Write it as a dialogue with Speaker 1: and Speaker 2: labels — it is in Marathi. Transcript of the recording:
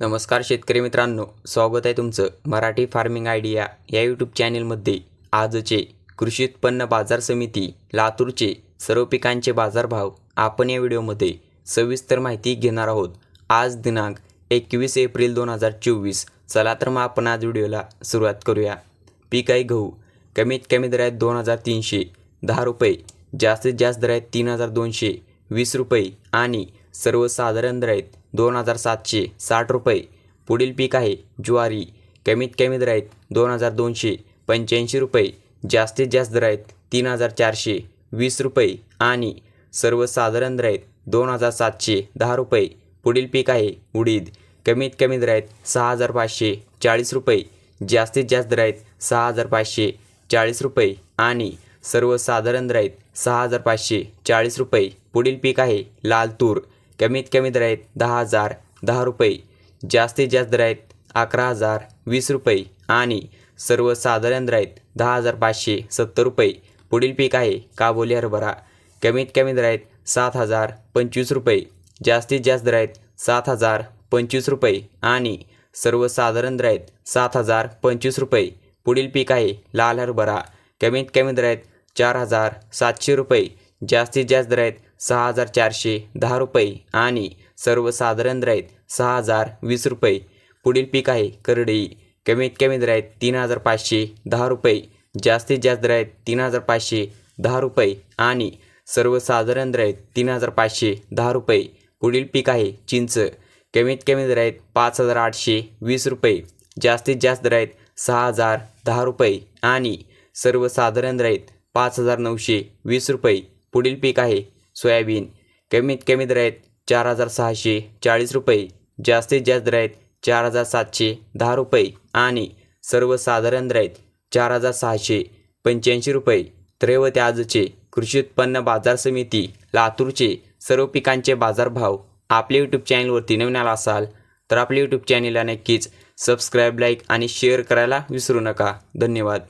Speaker 1: नमस्कार शेतकरी मित्रांनो स्वागत आहे तुमचं मराठी फार्मिंग आयडिया या यूट्यूब चॅनेलमध्ये. आजचे कृषी उत्पन्न बाजार समिती लातूरचे सर्व पिकांचे बाजारभाव आपण या व्हिडिओमध्ये सविस्तर माहिती घेणार आहोत. आज दिनांक एकवीस एप्रिल दोन हजार चोवीस. चला तर मग आपण आज व्हिडिओला सुरुवात करूया. पीक आहे गहू कमीत कमी दर आहेत दोन हजार तीनशे दहा रुपये जास्तीत जास्त दर आहेत तीन हजार दोनशे वीस रुपये आणि सर्वसाधारण दर आहेत दोन हजार सातशे साठ रुपये. पुढील पीक आहे ज्वारी. कमीत कमी दर आहेत दोन हजार दोनशे पंच्याऐंशी रुपये. जास्तीत जास्त दर आहेत तीन हजार चारशे वीस रुपये. आणि सर्वसाधारण दर आहेत दोन हजार सातशे दहा रुपये. पुढील पीक आहे उडीद. कमीत कमी दर आहेत सहा हजार पाचशे चाळीस रुपये. जास्तीत जास्त दर आहेत सहा हजार पाचशे चाळीस रुपये. आणि सर्वसाधारण दर आहेत सहा हजार पाचशे चाळीस रुपये. पुढील पीक आहे लाल तूर. कमीत कमी दर आहेत दहा हजार दहा रुपये. जास्तीत जास्त दर आहेत अकरा हजार वीस रुपये. आणि सर्वसाधारण दर आहेत दहा हजार पाचशे सत्तर रुपये. पुढील पीक आहे काबोली हरभरा. कमीत कमी दर आहेत सात हजार पंचवीस रुपये. जास्तीत जास्त दर आहेत सात हजार पंचवीस रुपये. आणि सर्वसाधारण दर आहेत सात हजार पंचवीस रुपये. पुढील पीक आहे लाल हरभरा. कमीत कमी दर आहेत चार हजार सातशे रुपये. जास्तीत जास्त दर आहेत सहा हजार चारशे दहा रुपये आणि सर्वसाधारण दर आहेत सहा हजार वीस रुपये. पुढील पीक आहे करडई. कमीत कमी दर आहेत तीन हजार पाचशे दहा रुपये. जास्तीत जास्त दर आहेत तीन हजार पाचशे दहा रुपये आणि सर्वसाधारण दर आहेत तीन हजार पाचशे दहा रुपये. पुढील पीक आहे चिंच. कमीत कमी दर आहेत पाच हजार आठशे वीस रुपये. जास्तीत जास्त दर आहेत सहा हजार दहा रुपये आणि सर्वसाधारण दर आहेत पाच हजार नऊशे वीस रुपये. पुढील पीक आहे सोयाबीन. कमीत कमी दर आहेत चार हजार सहाशे चाळीस रुपये जास्तीत जास्त दर आहेत चार हजार सातशे दहा रुपये आणि सर्वसाधारण दर आहेत चार हजार सहाशे पंच्याऐंशी रुपये. त्रैवते आजचे कृषी उत्पन्न बाजार समिती लातूरचे सर्व पिकांचे बाजारभाव आपल्या यूट्यूब चॅनलवरती नवीन आला असाल तर आपल्या यूट्यूब चॅनलला नक्कीच सबस्क्राईब लाईक आणि शेअर करायला विसरू नका. धन्यवाद.